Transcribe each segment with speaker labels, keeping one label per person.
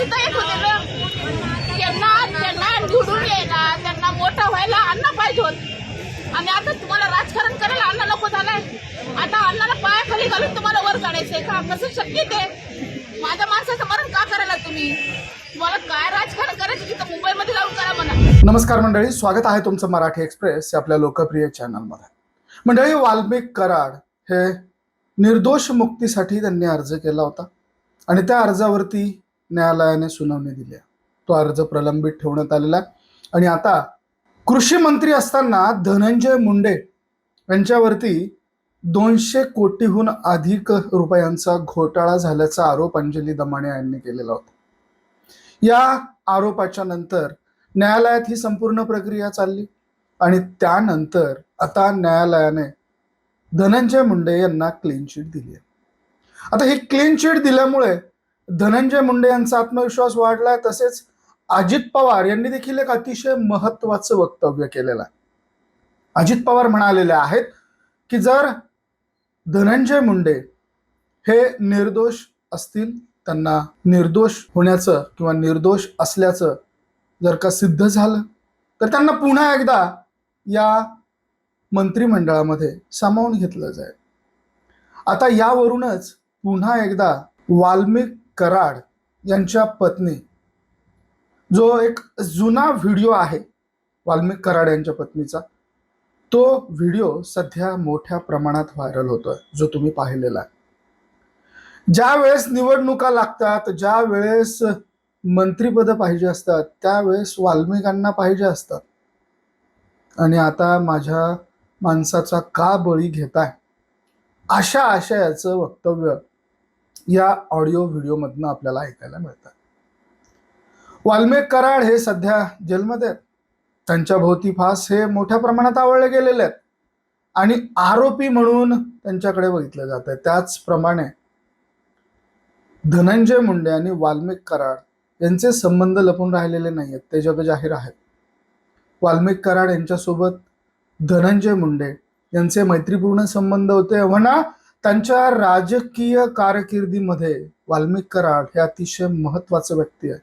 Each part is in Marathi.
Speaker 1: सुद्धा येत होते ना त्यांना त्यांना निवडून यायला त्यांना मोठा व्हायला अन्न पाहिजे होत. आणि आता तुम्हाला राजकारण करायला अन्न नको झालंय. आता अन्नाला पायाखाली घालून तुम्हाला वर काढायचंय का? कसं शक्य ते? माझ्या माणसाचं मरण का करायला तुम्ही? तुम्हाला काय राजकारण करायचं तिथं मुंबईमध्ये जाऊन करा म्हणा.
Speaker 2: नमस्कार मंडळी स्वागत आहे तुमचं मराठी एक्सप्रेस आपल्या लोकप्रिय चॅनलमध्ये. मंडळी वाल्मिक कराड हे निर्दोष मुक्तीसाठी त्यांनी अर्ज केला होता. आणि त्या अर्जावरती न्यायालयाने सुनावणी दिली आहे. तो अर्ज प्रलंबित ठेवण्यात आलेला आहे. आणि आता कृषी मंत्री असताना धनंजय मुंडे यांच्यावरती दोनशे कोटीहून अधिक रुपयांचा घोटाळा झाल्याचा आरोप अंजली दमाणे यांनी केलेला होता. या आरोपाच्या नंतर न्यायालयात ही संपूर्ण प्रक्रिया चालली. आणि त्यानंतर आता न्यायालयाने धनंजय मुंडे यांना क्लीन चिट दिली आहे. आता ही क्लीन चिट दिल्यामुळे धनंजय मुंडे यांचा आत्मविश्वास वाढलाय तसेच अजित पवार यांनी देखील एक अतिशय महत्वाचं वक्तव्य केलेलं आहे. अजित पवार म्हणालेले आहेत की जर धनंजय मुंडे हे निर्दोष असतील त्यांना निर्दोष होण्याचं किंवा निर्दोष असल्याचं जर का सिद्ध झालं तर त्यांना पुन्हा एकदा या मंत्रिमंडळामध्ये सामावून घेतलं जाईल. आता यावरूनच पुन्हा एकदा वाल्मिक कराड यांच्या पत्नी. जो एक जुना व्हिडिओ आहे वाल्मिक कराड यांच्या पत्नीचा. तो व्हिडिओ सध्या मोठ्या प्रमाणात व्हायरल होतोय जो तुम्ही पाहिलेला आहे. ज्या वेळेस निवडणुका लागतात ज्या वेळेस मंत्रीपद पाहिजे असतात त्यावेळेस वाल्मिकांना पाहिजे असतात. आणि आता माझ्या माणसाचा का बळी घेताय? अशा आशयाचं वक्तव्य या ऑडिओ व्हिडिओमधनं आपल्याला ऐकायला मिळतात वाल्मिक कराड हे सध्या जेलमध्ये आहेत. त्यांच्या भोवती फास हे मोठ्या प्रमाणात आवडले गेलेले आहेत. आणि आरोपी म्हणून त्यांच्याकडे बघितलं जात आहे. त्याचप्रमाणे धनंजय मुंडे आणि वाल्मिक कराड यांचे संबंध लपून राहिलेले नाही आहेत. ते जगजाहीर आहेत. वाल्मिक कराड यांच्यासोबत धनंजय मुंडे यांचे मैत्रीपूर्ण संबंध होते. म्हणा त्यांच्या राजकीय कारकिर्दीमध्ये वाल्मिक कराड हे अतिशय महत्वाचं व्यक्ती आहे.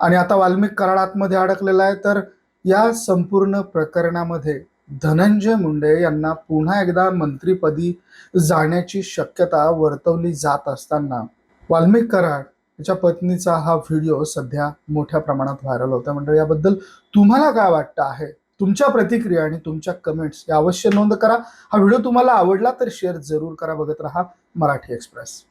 Speaker 2: आणि आता वाल्मिक कराड आतमध्ये अडकलेला आहे तर या संपूर्ण प्रकरणामध्ये धनंजय मुंडे यांना पुन्हा एकदा मंत्रीपदी जाण्याची शक्यता वर्तवली जात असताना वाल्मिक कराड याच्या पत्नीचा हा व्हिडिओ सध्या मोठ्या प्रमाणात व्हायरल होता म्हणजे याबद्दल तुम्हाला काय वाटतं आहे? तुमच्या प्रतिक्रिया आणि तुमच्या कमेंट्स या अवश्य नोंद करा. हा व्हिडिओ तुम्हाला आवडला तर शेअर जरूर करा. बघत राहा मराठी एक्सप्रेस